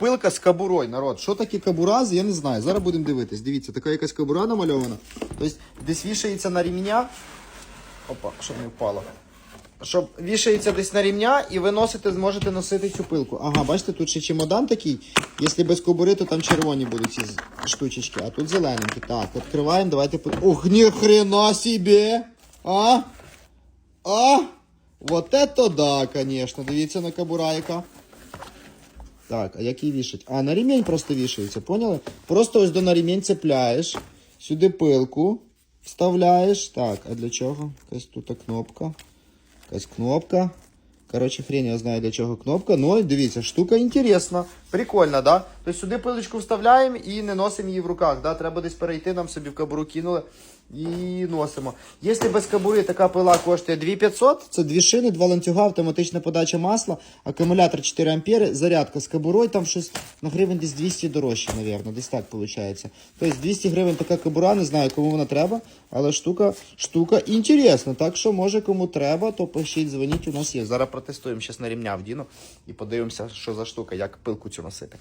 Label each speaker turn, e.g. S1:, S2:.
S1: Пилка з кабурою, народ. Що таке кабура? Я не знаю. Зараз будемо дивитись. Дивіться, така якась кабура намальована. Тобто десь вішається на рівня. Опа, щоб не впало. Щоб вішається десь на рівня і ви носите, зможете носити цю пилку. Ага, бачите, тут ще чемодан такий. Якщо без кобури, то там червоні будуть ці штучечки, а тут зелененькі. Так, відкриваємо, давайте под... Ух, ні хрена собі! А? А? Вот это да, конечно. Дивіться на кабура яка. Так, а як її вішать? А, на ремінь просто вішається, поняли? Просто ось до на ремінь цепляєш, сюди пилку вставляєш. Так, а для чого? Якась тут кнопка. Якась кнопка. Коротше, хрень я знаю для чого кнопка. Ну, дивіться, штука інтересна. Прикольна, да? Тобто сюди пилочку вставляємо і не носимо її в руках. Да? Треба десь перейти, нам собі в кабуру кинули і носимо. Якщо без кабури така пила коштує 2500, це дві шини, два ланцюга, автоматична подача масла, акумулятор 4 ампери, зарядка з кабурою, там щось на гривень десь 200 дорожче, мабуть, десь так виходить. Тобто 200 гривень така кабура, не знаю, кому вона треба, але штука, штука інтересна. Так що, може, кому треба, то пишіть, дзвоніть, у нас є. Зараз протестуємо, зараз на рівня вдіну і подивимося, що за штука, як пилку цю носити.